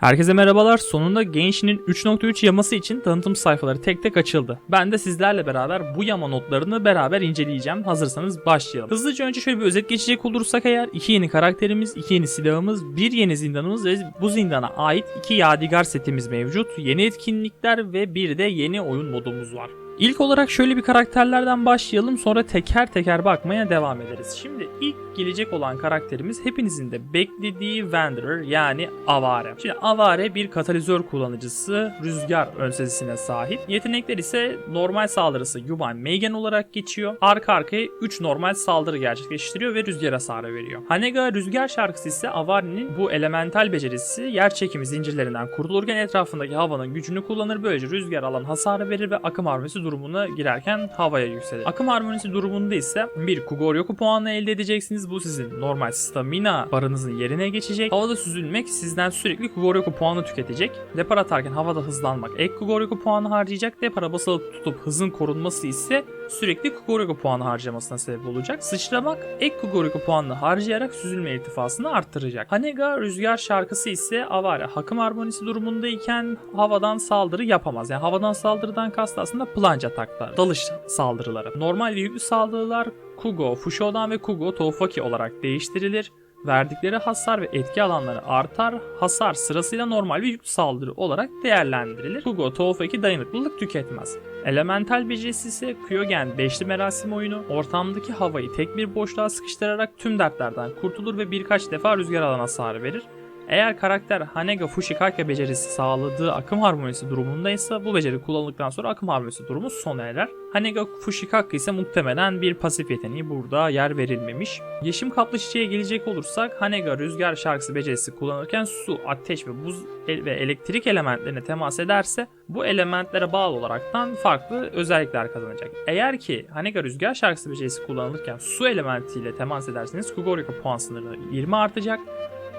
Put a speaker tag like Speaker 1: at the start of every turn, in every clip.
Speaker 1: Herkese merhabalar. Sonunda Genshin'in 3.3 yaması için tanıtım sayfaları tek tek açıldı. Ben de sizlerle beraber bu yama notlarını beraber inceleyeceğim. Hazırsanız başlayalım. Hızlıca önce şöyle bir özet geçecek olursak eğer iki yeni karakterimiz, iki yeni silahımız, bir yeni zindanımız ve bu zindana ait iki yadigar setimiz mevcut. Yeni etkinlikler ve bir de yeni oyun modumuz var. İlk olarak şöyle bir karakterlerden başlayalım sonra teker teker bakmaya devam ederiz. Şimdi ilk gelecek olan karakterimiz hepinizin de beklediği Wanderer yani Avare. Şimdi Avare bir katalizör kullanıcısı, rüzgar önsezisine sahip. Yetenekler ise normal saldırısı Yuban Meigen olarak geçiyor. Arka arkaya 3 normal saldırı gerçekleştiriyor ve rüzgar hasarı veriyor. Hanega rüzgar şarkısı ise Avare'nin bu elemental becerisi yer çekimi zincirlerinden kurtulurken etrafındaki havanın gücünü kullanır. Böylece rüzgar alan hasarı verir ve akım harmonisi durumuna girerken havaya yükselir. Akım harmonisi durumunda ise bir Kugoryoku puanı elde edeceksiniz. Bu sizin normal stamina barınızın yerine geçecek. Havada süzülmek sizden sürekli Kugoryoku puanı tüketecek. Depar atarken havada hızlanmak ek Kugoryoku puanı harcayacak. Depara basılı tutup hızın korunması ise sürekli Kugoryoku puanı harcamasına sebep olacak. Sıçramak ek Kugoryoku puanını harcayarak süzülme irtifasını arttıracak. Hanega rüzgar şarkısı ise Avare akım harmonisi durumundayken havadan saldırı yapamaz. Yani havadan saldırıdan kastı aslında plunge ataklar, dalış saldırıları. Normal ve yüklü saldırılar Kugo, Fushodan ve Kugo Toufaki olarak değiştirilir. Verdikleri hasar ve etki alanları artar. Hasar sırasıyla normal ve yüklü saldırı olarak değerlendirilir. Kugo Toufaki dayanıklılık tüketmez. Elemental becerisi ise Kyogen beşli merasim oyunu. Ortamdaki havayı tek bir boşluğa sıkıştırarak tüm dertlerden kurtulur ve birkaç defa rüzgar alan hasarı verir. Eğer karakter Hanega Fushikake becerisi sağladığı akım harmonisi durumundaysa bu beceri kullanıldıktan sonra akım harmonisi durumu sona erer. Hanega Fushikake ise muhtemelen bir pasif yeteneği burada yer verilmemiş. Yeşim kaplı çiçeğe gelecek olursak Hanega rüzgar şarkısı becerisi kullanırken su, ateş ve buz ve elektrik elementlerine temas ederse bu elementlere bağlı olaraktan farklı özellikler kazanacak. Eğer ki Hanega rüzgar şarkısı becerisi kullanılırken su elementiyle temas ederseniz Kugorika puan sınırı 20 artacak.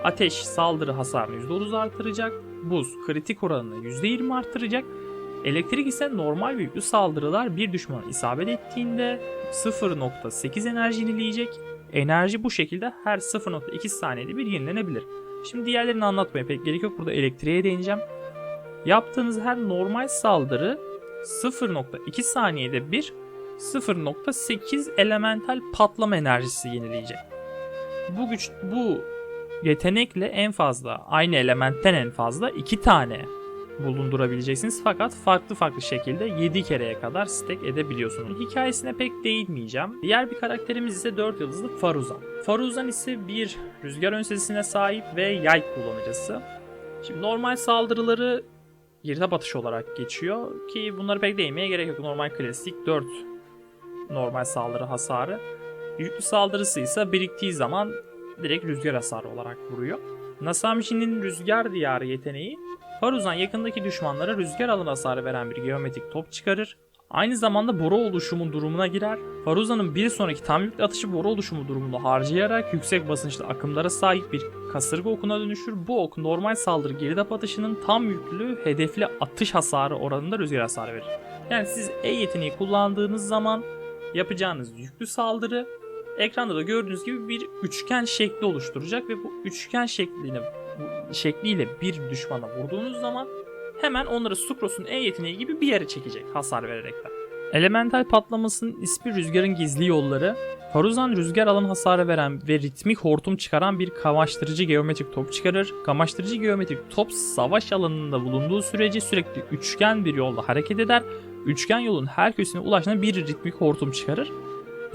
Speaker 1: Ateş saldırı hasarını %30 artıracak. Buz kritik oranını %20 artıracak. Elektrik ise normal ve yüklü saldırılar bir düşmana isabet ettiğinde 0.8 enerji yenileyecek. Enerji bu şekilde her 0.2 saniyede bir yenilenebilir. Şimdi diğerlerini anlatmaya pek gerek yok. Burada elektriğe değineceğim. Yaptığınız her normal saldırı 0.2 saniyede bir 0.8 elemental patlama enerjisi yenileyecek. Bu güç bu yetenekle en fazla aynı elementten en fazla 2 tane bulundurabileceksiniz fakat farklı farklı şekilde 7 kereye kadar stack edebiliyorsunuz. Hikayesine pek değinmeyeceğim. Diğer bir karakterimiz ise 4 yıldızlı Faruzan. Faruzan ise bir rüzgar önsesine sahip ve yay kullanıcısı. Şimdi normal saldırıları girdap atışı olarak geçiyor ki bunları pek değinmeye gerek yok. Normal klasik 4 normal saldırı hasarı. Yüklü saldırısı ise biriktiği zaman direkt rüzgar hasarı olarak vuruyor. Nasamishi'nin rüzgar diyarı yeteneği Faruzan yakındaki düşmanlara rüzgar alan hasarı veren bir geometrik top çıkarır. Aynı zamanda boru oluşumu durumuna girer. Faruzan'ın bir sonraki tam yüklü atışı boru oluşumu durumunu harcayarak yüksek basınçlı akımlara sahip bir kasırga okuna dönüşür. Bu ok normal saldırı geridap atışının tam yüklü hedefli atış hasarı oranında rüzgar hasarı verir. Yani siz E yeteneği kullandığınız zaman yapacağınız yüklü saldırı ekranda da gördüğünüz gibi bir üçgen şekli oluşturacak ve bu üçgen şekline şekliyle bir düşmana vurduğunuz zaman hemen onları Sukros'un E yeteneği gibi bir yere çekecek hasar vererekten. Elemental patlamasının ismi rüzgarın gizli yolları. Faruzan rüzgar alan hasarı veren ve ritmik hortum çıkaran bir kamaştırıcı geometrik top çıkarır. Kamaştırıcı geometrik top savaş alanında bulunduğu sürece sürekli üçgen bir yolda hareket eder. Üçgen yolun her köşesine ulaştığında bir ritmik hortum çıkarır.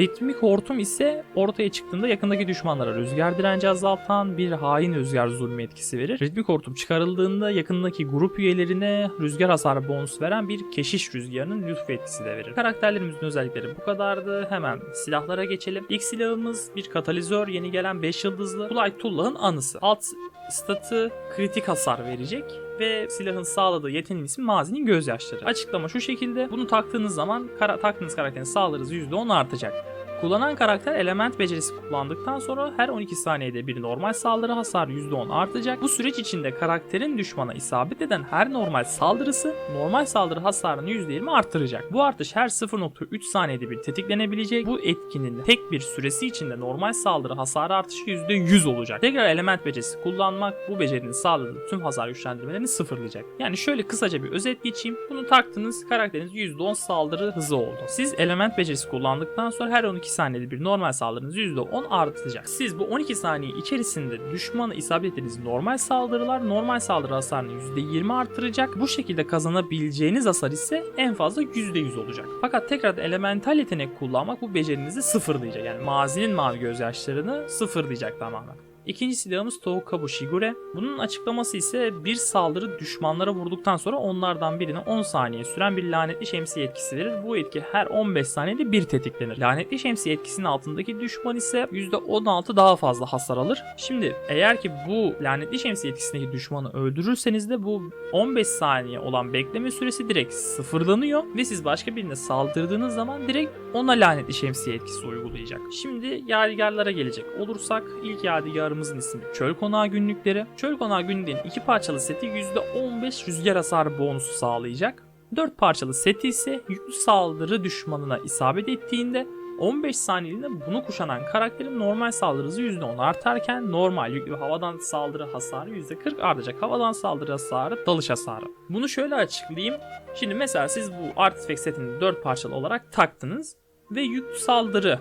Speaker 1: Ritmik hortum ise ortaya çıktığında yakındaki düşmanlara rüzgar direnci azaltan bir hain rüzgar zulmü etkisi verir. Ritmik hortum çıkarıldığında yakındaki grup üyelerine rüzgar hasarı bonus veren bir keşiş rüzgarının lütfu etkisi de verir. Karakterlerimizin özellikleri bu kadardı. Hemen silahlara geçelim. İlk silahımız bir katalizör yeni gelen 5 yıldızlı Kulay Tullah'ın anısı. Alt statı kritik hasar verecek ve silahın sağladığı yeteneğin ismi Mazi'nin gözyaşları. Açıklama şu şekilde. Bunu taktığınız zaman kara, taktığınız karakterin sağlarınız %10 artacak. Kullanan karakter element becerisi kullandıktan sonra her 12 saniyede bir normal saldırı hasarı %10 artacak. Bu süreç içinde karakterin düşmana isabet eden her normal saldırısı normal saldırı hasarını %20 arttıracak. Bu artış her 0.3 saniyede bir tetiklenebilecek. Bu etkinin tek bir süresi içinde normal saldırı hasarı artışı %100 olacak. Tekrar element becerisi kullanmak bu becerinin sağladığı tüm hasar güçlendirmelerini sıfırlayacak. Yani şöyle kısaca bir özet geçeyim. Bunu taktınız karakteriniz %10 saldırı hızı oldu. Siz element becerisi kullandıktan sonra her 12 saniyede bir normal saldırınız %10 artacak. Siz bu 12 saniye içerisinde düşmana isabet ettiğiniz normal saldırılar normal saldırı hasarını %20 artıracak. Bu şekilde kazanabileceğiniz hasar ise en fazla %100 olacak. Fakat tekrar elemental yetenek kullanmak bu becerinizi sıfırlayacak. Yani mazinin mavi gözyaşlarını sıfırlayacak tamamen. İkinci silahımız Toukabu Shigure. Bunun açıklaması ise bir saldırı düşmanlara vurduktan sonra onlardan birine 10 saniye süren bir lanetli şemsiye etkisi verir. Bu etki her 15 saniyede bir tetiklenir. Lanetli şemsiye etkisinin altındaki düşman ise %16 daha fazla hasar alır. Şimdi eğer ki bu lanetli şemsiye etkisindeki düşmanı öldürürseniz de bu 15 saniye olan bekleme süresi direkt sıfırlanıyor ve siz başka birine saldırdığınız zaman direkt ona lanetli şemsiye etkisi uygulayacak. Şimdi yadigarlara gelecek olursak ilk yadigarımızın ismi Çöl Konağı Günlükleri. Çöl Konağı Günlüklerin iki parçalı seti %15 rüzgar hasarı bonusu sağlayacak. 4 parçalı seti ise yüklü saldırı düşmanına isabet ettiğinde 15 saniyeliğinde bunu kuşanan karakterin normal saldırı hızı %10 artarken normal yüklü havadan saldırı hasarı %40 artacak. Havadan saldırı hasarı dalış hasarı. Bunu şöyle açıklayayım. Şimdi mesela siz bu artifact setini 4 parçalı olarak taktınız ve yüklü saldırı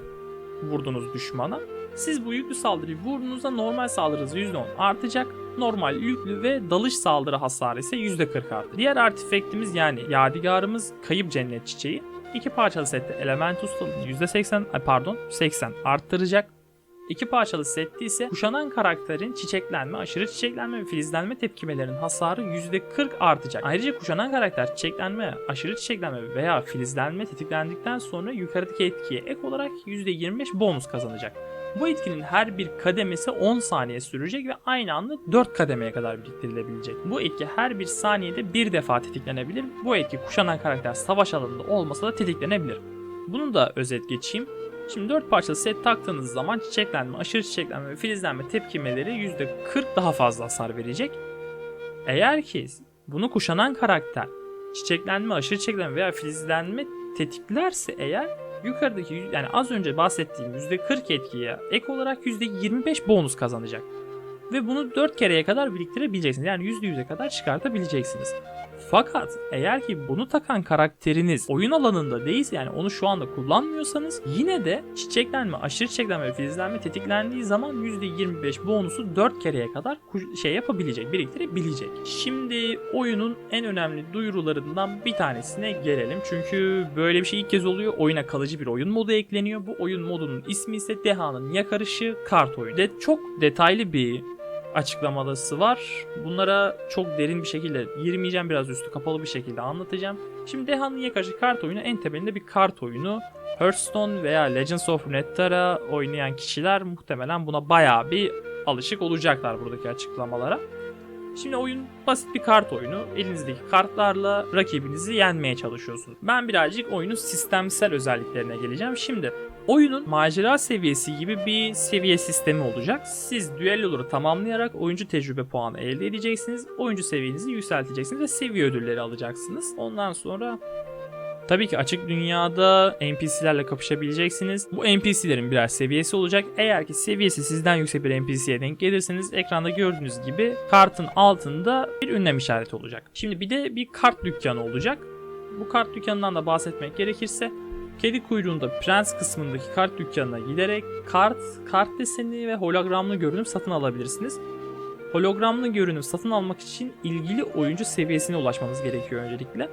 Speaker 1: vurdunuz düşmana. Siz bu yüklü saldırıyı vurduğunuzda normal saldırı hızı %10 artacak. Normal yüklü ve dalış saldırı hasarı ise %40 arttı. Diğer artifaktimiz yani yadigarımız kayıp cennet çiçeği. İki parçalı sette element ustalığını %80 ay pardon 80 arttıracak. İki parçalı sette ise kuşanan karakterin çiçeklenme, aşırı çiçeklenme ve filizlenme tepkimelerinin hasarı %40 artacak. Ayrıca kuşanan karakter çiçeklenme, aşırı çiçeklenme veya filizlenme tetiklendikten sonra yukarıdaki etkiye ek olarak %25 bonus kazanacak. Bu etkinin her bir kademesi 10 saniye sürecek ve aynı anda 4 kademeye kadar biriktirilebilecek. Bu etki her bir saniyede bir defa tetiklenebilir. Bu etki kuşanan karakter savaş alanında olmasa da tetiklenebilir. Bunu da özet geçeyim. Şimdi 4 parçalı set taktığınız zaman çiçeklenme, aşırı çiçeklenme ve filizlenme tepkimeleri %40 daha fazla hasar verecek. Eğer ki bunu kuşanan karakter çiçeklenme, aşırı çiçeklenme veya filizlenme tetiklerse eğer yukarıdaki yani az önce bahsettiğim %40 etkiye ek olarak %25 bonus kazanacak. Ve bunu 4 kereye kadar biriktirebileceksiniz. Yani %100'e kadar çıkartabileceksiniz. Fakat eğer ki bunu takan karakteriniz oyun alanında değilse yani onu şu anda kullanmıyorsanız yine de çiçeklenme, aşırı çiçeklenme ve filizlenme tetiklendiği zaman %25 bonusu 4 kereye kadar şey yapabilecek, biriktirebilecek. Şimdi oyunun en önemli duyurularından bir tanesine gelelim. Çünkü böyle bir şey ilk kez oluyor. Oyuna kalıcı bir oyun modu ekleniyor. Bu oyun modunun ismi ise Deha'nın Yakarışı kart oyunu. De çok detaylı bir açıklamalısı var. Bunlara çok derin bir şekilde girmeyeceğim. Biraz üstü kapalı bir şekilde anlatacağım. Şimdi Deha'nın Yakarışı kart oyunu en temelinde bir kart oyunu. Hearthstone veya Legends of Runeterra oynayan kişiler muhtemelen buna bayağı bir alışık olacaklar buradaki açıklamalara. Şimdi oyun basit bir kart oyunu. Elinizdeki kartlarla rakibinizi yenmeye çalışıyorsunuz. Ben birazcık oyunun sistemsel özelliklerine geleceğim. Şimdi oyunun macera seviyesi gibi bir seviye sistemi olacak. Siz düelloları tamamlayarak oyuncu tecrübe puanı elde edeceksiniz. Oyuncu seviyenizi yükselteceksiniz ve seviye ödülleri alacaksınız. Ondan sonra Tabii ki açık dünyada NPC'lerle kapışabileceksiniz. Bu NPC'lerin birer seviyesi olacak. Eğer ki seviyesi sizden yüksek bir NPC'ye denk gelirseniz ekranda gördüğünüz gibi kartın altında bir ünlem işareti olacak. Şimdi bir de bir kart dükkanı olacak. Bu kart dükkanından da bahsetmek gerekirse Kedi kuyruğunda prens kısmındaki kart dükkanına giderek kart, kart deseni ve hologramlı görünüm satın alabilirsiniz. Hologramlı görünüm satın almak için ilgili oyuncu seviyesine ulaşmanız gerekiyor öncelikle.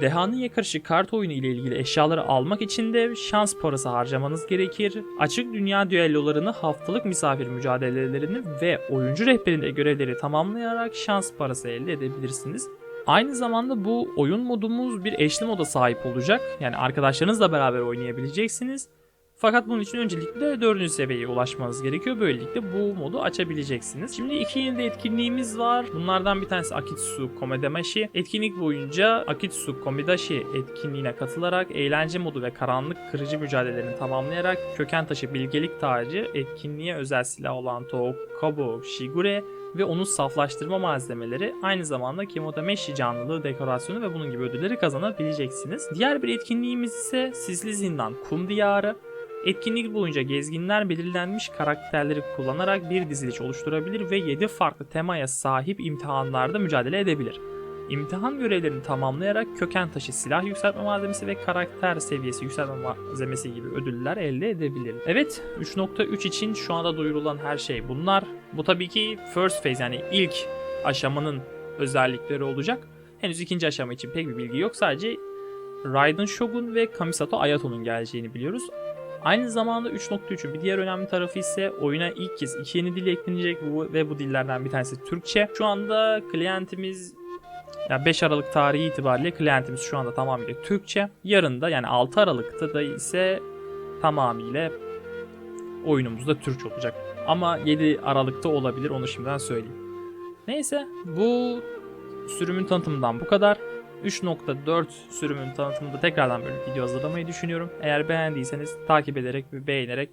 Speaker 1: Dehanın yakarışı kart oyunu ile ilgili eşyaları almak için de şans parası harcamanız gerekir. Açık dünya düellolarını, haftalık misafir mücadelelerini ve oyuncu rehberinde görevleri tamamlayarak şans parası elde edebilirsiniz. Aynı zamanda bu oyun modumuz bir eşli moda sahip olacak. Yani arkadaşlarınızla beraber oynayabileceksiniz. Fakat bunun için öncelikle 4. seviyeye ulaşmanız gerekiyor. Böylelikle bu modu açabileceksiniz. Şimdi iki de etkinliğimiz var. Bunlardan bir tanesi Akitsu Komedamashi. Etkinlik boyunca Akitsu Komedashi etkinliğine katılarak eğlence modu ve karanlık kırıcı mücadelelerini tamamlayarak köken taşı bilgelik tacı, etkinliğe özel silah olan Tokabu Shigure ve onu saflaştırma malzemeleri aynı zamanda Kimodameshi canlılığı, dekorasyonu ve bunun gibi ödülleri kazanabileceksiniz. Diğer bir etkinliğimiz ise Sisli Zindan Kum Diyarı. Etkinlik boyunca gezginler belirlenmiş karakterleri kullanarak bir diziliş oluşturabilir ve 7 farklı temaya sahip imtihanlarda mücadele edebilir. İmtihan görevlerini tamamlayarak köken taşı silah yükseltme malzemesi ve karakter seviyesi yükseltme malzemesi gibi ödüller elde edebilir. Evet 3.3 için şu anda duyurulan her şey bunlar. Bu tabii ki first phase yani ilk aşamanın özellikleri olacak. Henüz ikinci aşama için pek bir bilgi yok. Sadece Raiden Shogun ve Kamisato Ayato'nun geleceğini biliyoruz. Aynı zamanda 3.3'ün bir diğer önemli tarafı ise oyuna ilk kez iki yeni dil eklenecek ve bu dillerden bir tanesi Türkçe. Şu anda klientimiz ya 5 Aralık tarihi itibariyle klientimiz şu anda tamamıyla Türkçe. Yarın da yani 6 Aralık'ta da ise tamamıyla oyunumuz da Türkçe olacak. Ama 7 Aralık'ta olabilir onu şimdiden söyleyeyim. Neyse bu sürümün tanıtımından bu kadar. 3.4 sürümün tanıtımında tekrardan böyle video hazırlamayı düşünüyorum. Eğer beğendiyseniz takip ederek ve beğenerek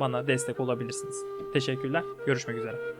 Speaker 1: bana destek olabilirsiniz. Teşekkürler. Görüşmek üzere.